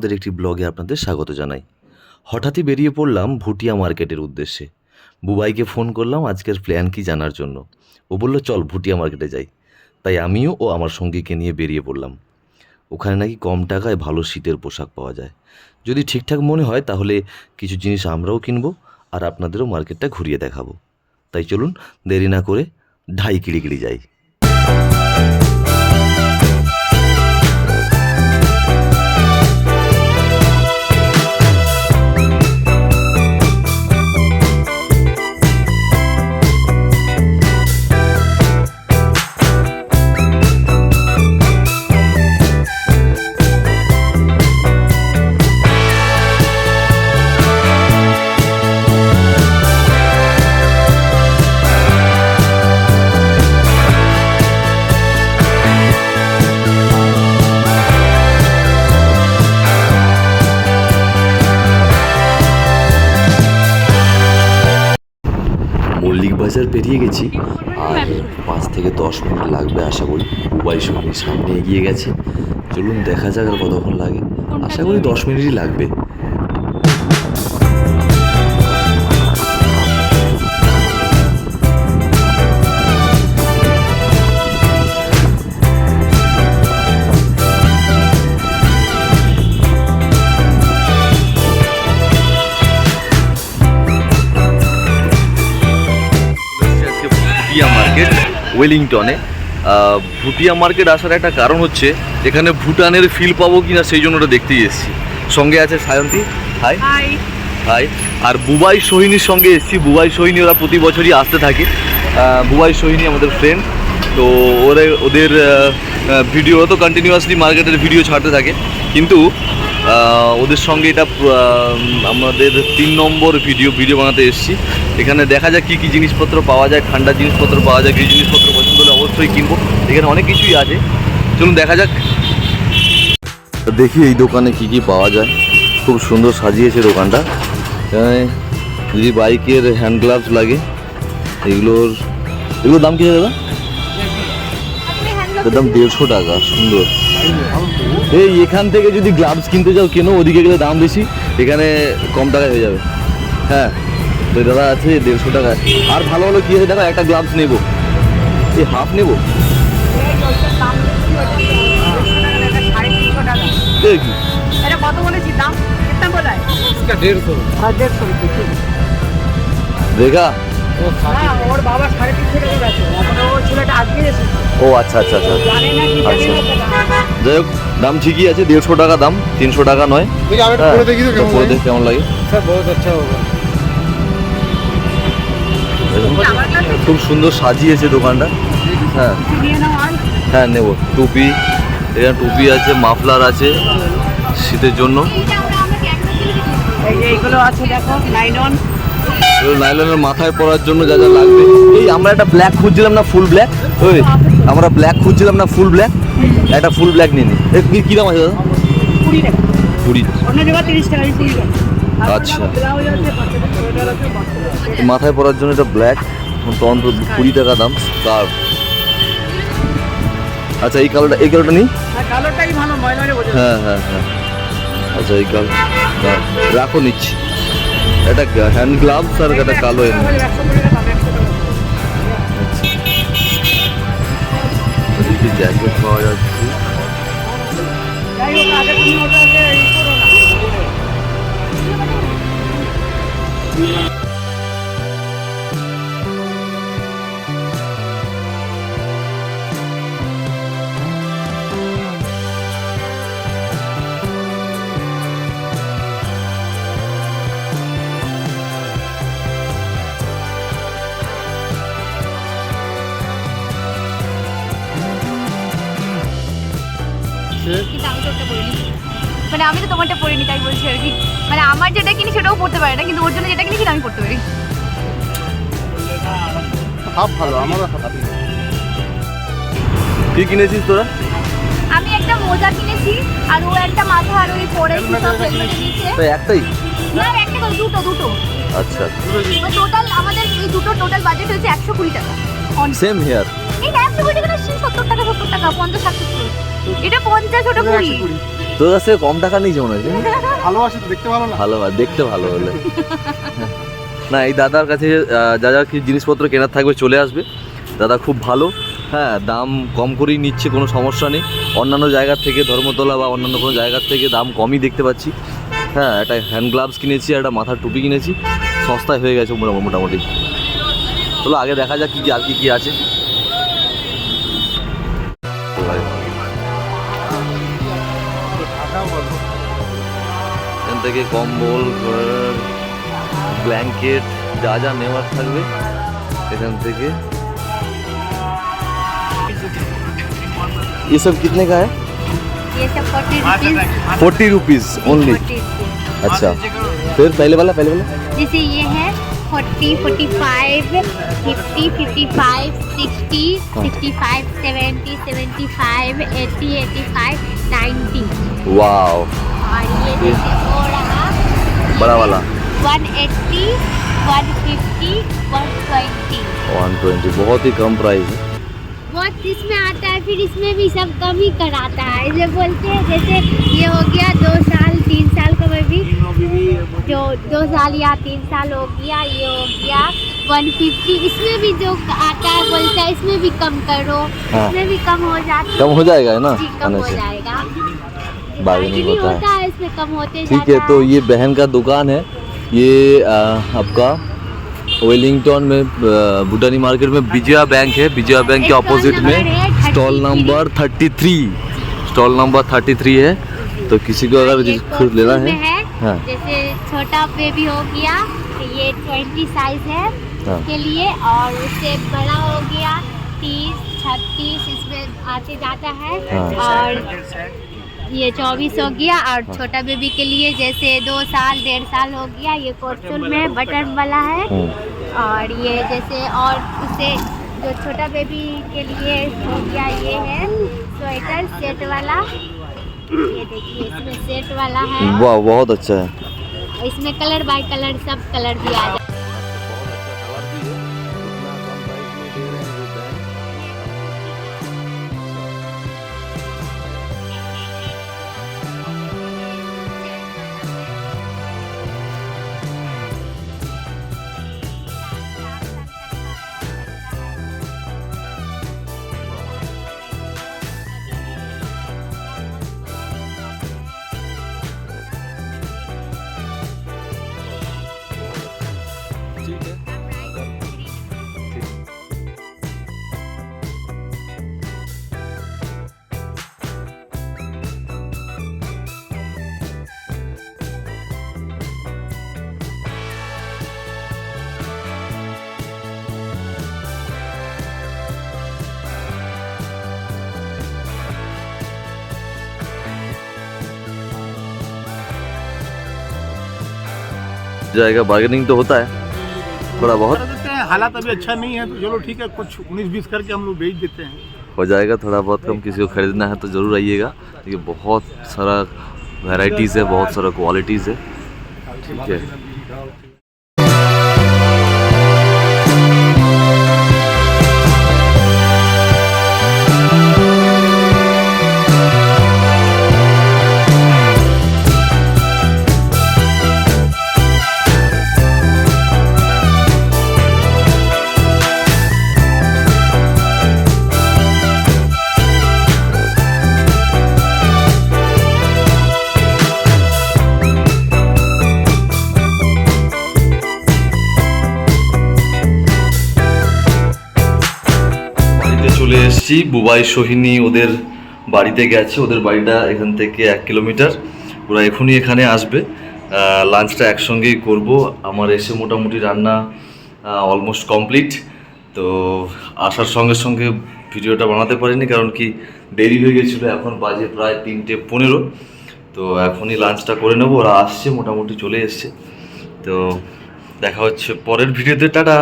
আমাদের একটি ব্লগে আপনাদের স্বাগত জানাই। হঠাৎই বেরিয়ে পড়লাম ভুটিয়া মার্কেটের উদ্দেশ্যে। বুবাইকে ফোন করলাম আজকের প্ল্যান কি জানার জন্য। ও বলল, চল ভুটিয়া মার্কেটে যাই। তাই আমিও ও আমার সঙ্গীকে নিয়ে বেরিয়ে পড়লাম। ওখানে নাকি কম টাকায় ভালো শীতের পোশাক পাওয়া যায়। যদি ঠিকঠাক মনে হয় তাহলে কিছু জিনিস আমরাও কিনবো আর আপনাদেরও মার্কেটটা ঘুরিয়ে দেখাবো। তাই চলুন দেরি না করে ঢাই কিড়িকিড়ি যাই। মল্লিক বাজার পেরিয়ে গেছি। আর পাঁচ থেকে দশ মিনিট লাগবে আশা করি। উবাই সঙ্গে সামনে এগিয়ে গেছে। চলুন দেখা যাক আর কতক্ষণ লাগে। আশা করি দশ মিনিটই লাগবে। ওয়েলিংটনে। ভুটিয়া মার্কেট আসার একটা কারণ হচ্ছে এখানে ভুটানের ফিল পাবো কিনা সেই জন্য ওটা দেখতেই এসেছি। সঙ্গে আছে সায়ন্তী। হাই হাই আর বুবাই সোহিনীর সঙ্গে এসেছি। বুবাই সোহিনী ওরা প্রতি বছরই আসতে থাকে। বুবাই সোহিনী আমাদের ফ্রেন্ড তো ওরা ওদের ভিডিও তো কন্টিনিউয়াসলি মার্কেটের ভিডিও ছাড়তে থাকে। কিন্তু ওদের সঙ্গে এটা আমাদের তিন নম্বর ভিডিও ভিডিও বানাতে এসেছি। এখানে দেখা যাক কী কী জিনিসপত্র পাওয়া যায় ঠান্ডা জিনিসপত্র পাওয়া যায় কী জিনিসপত্র পছন্দ হলে অবশ্যই কিনবো। এখানে অনেক কিছুই আছে। চলুন দেখা যাক। দেখি এই দোকানে কি কি পাওয়া যায়। খুব সুন্দর সাজিয়েছে দোকানটা। যদি বাইকের হ্যান্ড গ্লাভস লাগে। এগুলোর এগুলোর দাম কি দাদা? দাম দেড়শো টাকা সুন্দর। এই এখান থেকে যদি গ্লাভস কিনতে যাও কেনো? ওদিকে গেলে দাম বেশি। এখানে কম টাকায় হয়ে যাবে। হ্যাঁ তো দাদা আছে দেড়শো টাকায়। আর ভালো ভালো কী আছে? দেখো একটা গ্লাভস নেব। এই হাফ নেব? দেখা? ও আচ্ছা আচ্ছা আচ্ছা। আচ্ছা। যাই হোক দাম ঠিকই আছে দেড়শো টাকা দাম তিনশো টাকা নয়। হ্যাঁ, পরে দেখি কেমন লাগে। খুব সুন্দর সাজিয়েছে দোকানটা। হ্যাঁ। হ্যাঁ নেব। টুপি এখানে টুপি আছে মাফলার আছে শীতের জন্য। নাইলনের মাথায় পরার জন্য যা যা লাগবে। এই আমরা একটা ব্ল্যাক খুঁজছিলাম না ফুল ব্ল্যাক ওই। আমরা ব্ল্যাক খুঁজছিলাম না ফুল ব্ল্যাক একটা ফুল ব্ল্যাক নিয়ে নি। এ, কি- দাম আছে দাদা? কুড়ি আচ্ছা। মাথায় পরার জন্য এটা ব্ল্যাক অন্তত কুড়ি টাকা দাম। স্কার্ফ আচ্ছা এই কালোটা এই কালোটা নিই হ্যাঁ। হ্যাঁ হ্যাঁ হ্যাঁ। আচ্ছা এই কাল রাখো নিচ্ছি। একটা হ্যান্ড গ্লাভস আর একটা কালো এনে জ্যাকেট পাওয়া যাচ্ছে যাই কিন্তু আমি তো ওটা পরিনি মানে আমি তো তোমারটা পরিনি তাই বলছি আর কি। মানে আমার যেটা কিনি সেটাও পড়তে পারে না কিন্তু ওর জন্য যেটা কিনি সেটা আমি পড়তে পারি। হাফ ভালো আমারও হাফ কি কিনেছিস তোরা? আমি একটা মোজা কিনেছি আর ও একটা মাথা আর ওই পরে তো একটাই? না একটা দুটো দুটো আচ্ছা টোটাল আমাদের এই দুটো টোটাল বাজেট হয়েছে একশো কুড়ি টাকা। সেম হেয়ার এই একশো কুড়ি টাকা সত্তর টাকা সত্তর টাকা পঞ্চাশ ষাট সত্তর। এটা পঞ্চাশ ওটা কুড়ি। তোর কাছে কম টাকা নিয়েছে মনে হচ্ছে ভালোবাসে তো দেখতে ভালো না। ভালো ভালো দেখতে ভালো হলে। না এই দাদার কাছে যা যা কি জিনিসপত্র কেনার থাকবে চলে আসবে। দাদা খুব ভালো। হ্যাঁ দাম কম করেই নিচ্ছে কোনো সমস্যা নেই। অন্যান্য জায়গার থেকে ধর্মতলা বা অন্যান্য কোনো জায়গার থেকে দাম কমই দেখতে পাচ্ছি। হ্যাঁ একটা হ্যান্ড গ্লাভস কিনেছি একটা মাথার টুপি কিনেছি। সস্তায় হয়ে গেছে মোটামুটি চলো আগে দেখা যাক কী কী আর কী কী আছে। থেকে কম্বল ব্ল্যাঙ্কেট যা যা নেওয়ার থাকবে এখান থেকে ये सब कितने का है ये सब forty rupees forty rupees only अच्छा फिर पहले वाला पहले वाला जैसे ये है forty forty five fifty fifty five sixty हाँ। Sixty five seventy seventy five eighty eighty five ninety wow और ये जैसे हो रहा बड़ा वाला। One eighty one fifty one twenty. One twenty बहुत ही कम प्राइस है। बहुत इसमें आता है फिर इसमें भी सब कम ही कराता है। इसे बोलते हैं जैसे ये हो गया दो साल तीन साल का मैं भी जो दो साल या तीन साल हो गया ये हो गया वन फिफ्टी। इसमें भी जो आता है बोलता है इसमें भी कम करो। हाँ। इसमें भी कम हो जाता कम हो जाएगा है ना? जी कम हो जाएगा। Bargaining होता है। होता है इसमें कम होते ठीक है तो ये बहन का दुकान है। ये आ, आपका वेलिंगटन में भूटानी मार्केट में विजया बैंक है। विजया बैंक के नंबर में stall number thirty three stall number thirty three है। तो किसी को अगर खुद लेना है है। हाँ। जैसे छोटा बेबी हो गया ये ट्वेंटी साइज़ है हाँ। के लिए और उससे बड़ा हो गया तीस छत्तीस इसमें आते जाता है। हाँ। और ये चौबीस हो गया और छोटा बेबी के लिए जैसे दो साल डेढ़ साल हो गया ये कोटफुल में बटन वाला है। हम्म, और ये जैसे और उसे जो छोटा बेबी के लिए हो गया ये है स्वेटर सेट वाला। ये देखिए इसमें सेट वाला है। वाह बहुत अच्छा है। इसमें कलर बाय कलर सब कलर भी आ जाए जाएगा बार्गेनिंग तो होता है थोड़ा बहुत। हालात अभी अच्छा नहीं है तो चलो ठीक है कुछ उन्नीस बीस करके हम लोग बेच देते हैं। हो जाएगा थोड़ा बहुत कम किसी को खरीदना है तो ज़रूर आइएगा। ये बहुत सारा वेराइटीज़ है बहुत सारा क्वालिटीज़ है। ठीक है। এসেছি। বুবাই সোহিনী ওদের বাড়িতে গেছে। ওদের বাড়িটা এখান থেকে এক কিলোমিটার। ওরা এখনই এখানে আসবে। লাঞ্চটা একসঙ্গেই করব। আমার এসে মোটামুটি রান্না অলমোস্ট কমপ্লিট তো আসার সঙ্গে সঙ্গে ভিডিওটা বানাতে পারিনি, কারণ কি দেরি হয়ে গেছিল। এখন বাজে প্রায় তিনটে পনেরো। তো এখনই লাঞ্চটা করে নেব। ওরা আসছে, মোটামুটি চলে এসছে। তো দেখা হচ্ছে পরের ভিডিওতে। টাটা!